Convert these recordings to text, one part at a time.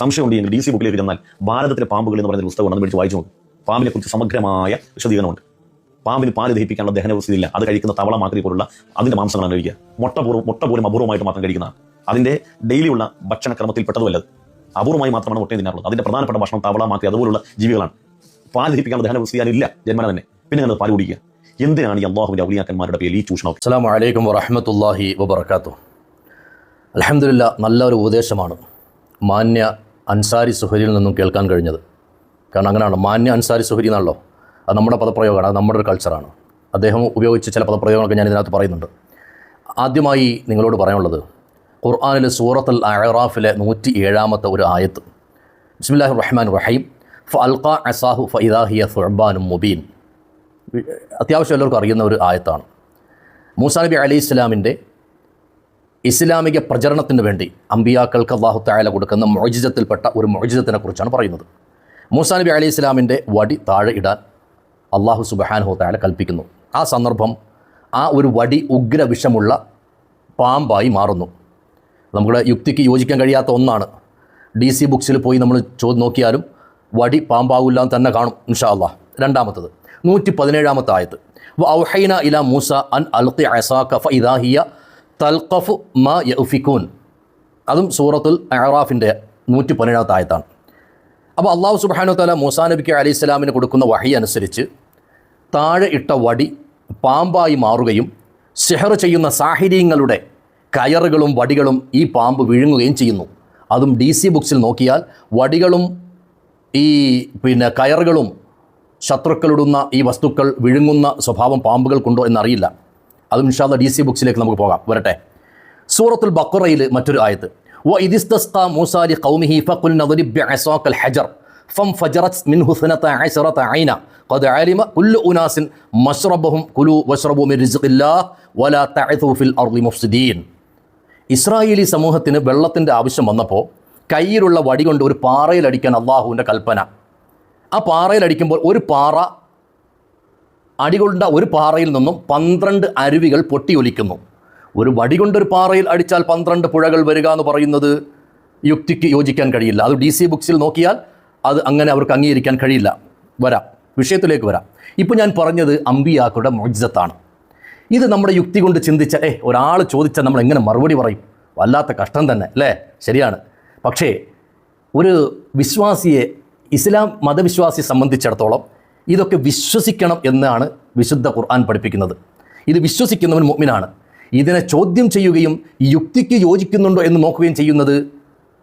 സംശയമുണ്ട് എങ്കിൽ D C ബുക്കിലേക്ക് ചെന്നാൽ ഭാരതത്തിലെ പാമ്പുകൾ എന്ന് പറയുന്ന പുസ്തകം ഉണ്ടെന്ന് മേടിച്ച് വായിച്ചു നോക്കും. പാമ്പിനെ കുറിച്ച് സമഗ്രമായ വിശദീകരണമുണ്ട്. പാമ്പിന് പാൽ ദഹിപ്പിക്കാനുള്ള ദഹനവസ്ഥയില്ല അത് കഴിക്കുന്ന തവള മാക്രി പോലുള്ള അതിന്റെ മാംസങ്ങളാണ് കഴിക്കുക. മുട്ട പൂർവം മുട്ട പോലും അപൂർവമായിട്ട് മാത്രം കഴിക്കുന്നതാണ് അതിന്റെ ഡെയിലിയുള്ള ഭക്ഷണക്രമത്തിൽ പെട്ടതുമല്ല അത്. അപൂർവമായി മാത്രമാണ് മുട്ടയും തിന്നാറുള്ളത്. അതിന്റെ പ്രധാനപ്പെട്ട ഭക്ഷണം തവള മാക്രി അതുപോലുള്ള ജീവികളാണ്. പാൽ ദഹിപ്പിക്കാനുള്ള ദഹനവസ്ഥ ഇല്ല ജന്മന തന്നെ. പിന്നെ അങ്ങനെ പാൽ കുടിക്കുക. എന്തിനാണ് ഈ അള്ളാഹുവിന്റെ ഔലിയാക്കന്മാരുടെ പേരിൽ ഈ ചൂഷണം അസ്സാം വലൈക്കും വറഹമത്തല്ലാഹി വബർക്കാത്തു അലഹമില്ല നല്ലൊരു ഉപദേശമാണ്. മാന്യ അൻസാരി സുഹരിയിൽ നിന്നും കേൾക്കാൻ കഴിഞ്ഞത്. കാരണം അങ്ങനെയാണ്. മാന്യ അൻസാരി സുഹരി എന്നാണല്ലോ. അത് നമ്മുടെ പദപ്രയോഗമാണ്. അത് നമ്മുടെ ഒരു കൾച്ചറാണ് അദ്ദേഹം ഉപയോഗിച്ച ചില പദപ്രയോഗങ്ങളൊക്കെ ഞാൻ ഇതിനകത്ത് പറയുന്നുണ്ട്. ആദ്യമായി നിങ്ങളോട് പറയാനുള്ളത് ഖുർആാനിലെ സൂറത്തുൽ അഹ്റാഫിലെ നൂറ്റി ഏഴാമത്തെ ഒരു ആയത്ത്. ബിസ്മില്ലാഹി റഹ്മാൻ റഹീം. ഫ അൽഖ അസാഹു ഫ ഇദാഹിയ സുഹബാനും മുബീൻ. അത്യാവശ്യം എല്ലാവർക്കും അറിയുന്ന ഒരു ആയത്താണ്. മൂസാ നബി അലി ഇസ്ലാമിന്റെ ഇസ്ലാമിക പ്രചരണത്തിന് വേണ്ടി അമ്പിയാക്കൾക്ക് അള്ളാഹു തായാല കൊടുക്കുന്ന മോചിതത്തിൽപ്പെട്ട ഒരു മോചിതത്തിനെ കുറിച്ചാണ് പറയുന്നത്. മൂസാ നബി അലി ഇസ്ലാമിന്റെ വടി താഴെ ഇടാൻ അള്ളാഹു സുബഹാനുഹു തായാല കൽപ്പിക്കുന്നു. ആ സന്ദർഭം ആ ഒരു വടി ഉഗ്ര വിഷമുള്ള പാമ്പായി മാറുന്നു. നമ്മുടെ യുക്തിക്ക് യോജിക്കാൻ കഴിയാത്ത ഒന്നാണ്. ഡി സി ബുക്സിൽ പോയി നമ്മൾ ചോ നോക്കിയാലും വടി പാമ്പാവില്ല എന്ന് തന്നെ കാണും ഇൻഷാ അള്ളാഹ് രണ്ടാമത്തത് നൂറ്റി പതിനേഴാമത്തെ ആയത്ത് ഔഹൈന ഇല മൂസ അൻ അൽത്തി അസാഖ ഫ ഇദാഹിയ തൽഖഫു മ യഫിക്കൂൻ അതും സൂറത്തുൽ അറാഫിന്റെ നൂറ്റി പതിനേഴാമത്തെ ആയത്താണ്. അപ്പോൾ അള്ളാഹു സുബാനു താല മൂസാ നബിക്ക് അലൈഹി സ്വലാമിന് കൊടുക്കുന്ന വഹി അനുസരിച്ച് താഴെ ഇട്ട വടി പാമ്പായി മാറുകയും സെഹർ ചെയ്യുന്ന സാഹിര്യങ്ങളുടെ കയറുകളും വടികളും ഈ പാമ്പ് വിഴുങ്ങുകയും ചെയ്യുന്നു. അതും ഡി സി ബുക്സിൽ നോക്കിയാൽ വടികളും ഈ പിന്നെ കയറുകളും ശത്രുക്കളിടുന്ന ഈ വസ്തുക്കൾ വിഴുങ്ങുന്ന സ്വഭാവം പാമ്പുകൾക്കുണ്ടോ എന്നറിയില്ല. അതും ഇൻഷാല്ല ഡി സി ബുക്സിലേക്ക് നമുക്ക് പോകാം. വരട്ടെ. സൂറത്തുൽ ബക്കുറയിൽ മറ്റൊരു ആയത്ത്. വ ഇതിസ്തസ്ത മൂസാലി കൗമിഹി ഫഖുൽ നദരി ബിഅസാക്കൽ ഹജർ ഫം ഫജറത് മിൻ ഹുസനത്ത അശറത ഐന ഖദ് അലിമ കുല്ലു ഉനാസിൻ മശ്റബഹും കുലു വശ്റബു മിൻ റിസ്ഖില്ലാഹ് വലാ തഅതു ഫിൽ അർളി മുഫ്സിദീൻ. ഇസ്രായേലി സമൂഹത്തിന് വെള്ളത്തിന്റെ ആവശ്യം വന്നപ്പോൾ കയ്യിലുള്ള വടി കൊണ്ട് ഒരു പാറയിലടിക്കാൻ അള്ളാഹുവിന്റെ കൽപ്പന. ആ പാറയിലടിക്കുമ്പോൾ ഒരു പാറ അടികൊണ്ട ഒരു പാറയിൽ നിന്നും പന്ത്രണ്ട് അരുവികൾ പൊട്ടിയൊലിക്കുന്നു. ഒരു വടി കൊണ്ടൊരു പാറയിൽ അടിച്ചാൽ പന്ത്രണ്ട് പുഴകൾ വരിക എന്ന് പറയുന്നത് യുക്തിക്ക് യോജിക്കാൻ കഴിയില്ല. അത് ഡി സി ബുക്സിൽ നോക്കിയാൽ അത് അങ്ങനെ അവർക്ക് അംഗീകരിക്കാൻ കഴിയില്ല. വരാം. വിഷയത്തിലേക്ക് വരാം. ഇപ്പോൾ ഞാൻ പറഞ്ഞത് അമ്പിയാക്കളുടെ മോജിസത്താണ് ഇത് നമ്മുടെ യുക്തി കൊണ്ട് ചിന്തിച്ച ഏ ഒരാൾ ചോദിച്ചാൽ നമ്മൾ എങ്ങനെ മറുപടി പറയും? വല്ലാത്ത കഷ്ടം തന്നെ അല്ലേ? ശരിയാണ്. പക്ഷേ ഒരു വിശ്വാസിയെ ഇസ്ലാം മതവിശ്വാസിയെ സംബന്ധിച്ചിടത്തോളം ഇതൊക്കെ വിശ്വസിക്കണം എന്നാണ് വിശുദ്ധ ഖുർആൻ പഠിപ്പിക്കുന്നത്. ഇത് വിശ്വസിക്കുന്നവൻ മുഅ്മിനാണ്. ഇതിനെ ചോദ്യം ചെയ്യുകയും യുക്തിക്ക് യോജിക്കുന്നുണ്ടോ എന്ന് നോക്കുകയും ചെയ്യുന്നത്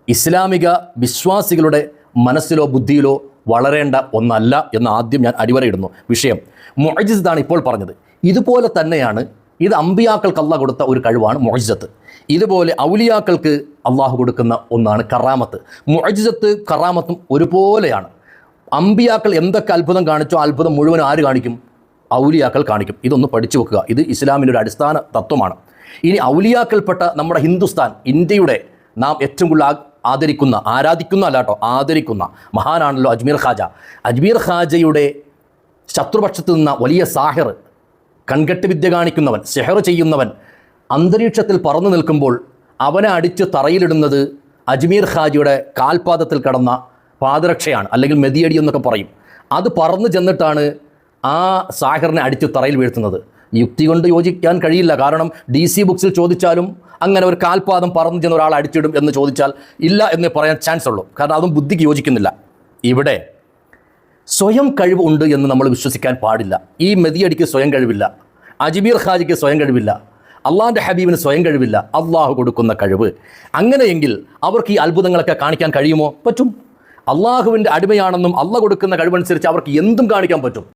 ഇസ്ലാമിക വിശ്വാസികളുടെ മനസ്സിലോ ബുദ്ധിയിലോ വളരേണ്ട ഒന്നല്ല എന്ന് ആദ്യം ഞാൻ അടിവരയിടുന്നു. വിഷയം. മൊയ്ജിതാണ് ഇപ്പോൾ പറഞ്ഞത്. ഇതുപോലെ തന്നെയാണ് ഇത് അമ്പിയാക്കൾക്ക് അള്ളാഹ് കൊടുത്ത ഒരു കഴിവാണ് മൊഹജിസത്ത് ഇതുപോലെ ഔലിയാക്കൾക്ക് അള്ളാഹു കൊടുക്കുന്ന ഒന്നാണ് കറാമത്ത്. മൊഹജിസത്ത് കറാമത്തും ഒരുപോലെയാണ്. അമ്പിയാക്കൾ എന്തൊക്കെ അത്ഭുതം കാണിച്ചോ അത്ഭുതം മുഴുവൻ ആര് കാണിക്കും? ഔലിയാക്കൾ കാണിക്കും. ഇതൊന്ന് പഠിച്ചു വെക്കുക. ഇത് ഇസ്ലാമിന്റെ ഒരു അടിസ്ഥാന തത്വമാണ്. ഇനി ഔലിയാക്കൾപ്പെട്ട നമ്മുടെ ഹിന്ദുസ്ഥാൻ ഇന്ത്യയുടെ നാം ഏറ്റവും കൂടുതൽ ആദരിക്കുന്ന ആരാധിക്കുന്ന അല്ല കേട്ടോ ആദരിക്കുന്ന മഹാനാണല്ലോ അജ്മീർ ഖാജ. അജ്മീർ ഖാജയുടെ ശത്രുപക്ഷത്ത് നിന്ന വലിയ സാഹിർ കൺകെട്ട് വിദ്യ കാണിക്കുന്നവൻ സെഹർ ചെയ്യുന്നവൻ അന്തരീക്ഷത്തിൽ പറന്നു നിൽക്കുമ്പോൾ അവനെ അടിച്ച് തറയിലിടുന്നത് അജ്മീർ ഖാജിയുടെ കാൽപാദത്തിൽ കിടന്ന പാദരക്ഷയാണ് അല്ലെങ്കിൽ മെതിയടി എന്നൊക്കെ പറയും. അത് പറന്നു ചെന്നിട്ടാണ് ആ സാഹറിനെ അടിച്ച് തറയിൽ വീഴ്ത്തുന്നത്. യുക്തി കൊണ്ട് യോജിക്കാൻ കഴിയില്ല. കാരണം ഡി സി ബുക്സിൽ ചോദിച്ചാലും അങ്ങനെ ഒരു കാൽപാദം പറന്നു ചെന്ന് ഒരാൾ അടിച്ചിടും എന്ന് ചോദിച്ചാൽ ഇല്ല എന്ന് പറയാൻ ചാൻസ് ഉള്ളൂ. കാരണം അതും ബുദ്ധിക്ക് യോജിക്കുന്നില്ല. ഇവിടെ സ്വയം കഴിവ് ഉണ്ട് എന്ന് നമ്മൾ വിശ്വസിക്കാൻ പാടില്ല. ഈ മെതിയടിക്ക് സ്വയം കഴിവില്ല. അജ്മീർ ഖാജിക്ക് സ്വയം കഴിവില്ല. അള്ളാഹിന്റെ ഹബീബിന് സ്വയം കഴിവില്ല. അള്ളാഹു കൊടുക്കുന്ന കഴിവ്. അങ്ങനെയെങ്കിൽ അവർക്ക് ഈ അത്ഭുതങ്ങളൊക്കെ കാണിക്കാൻ കഴിയുമോ? പറ്റും. അള്ളാഹുവിന്റെ അടിമയാണെന്നും അള്ള കൊടുക്കുന്ന കഴിവനുസരിച്ച് അവർക്ക് എന്തും കാണിക്കാൻ പറ്റും.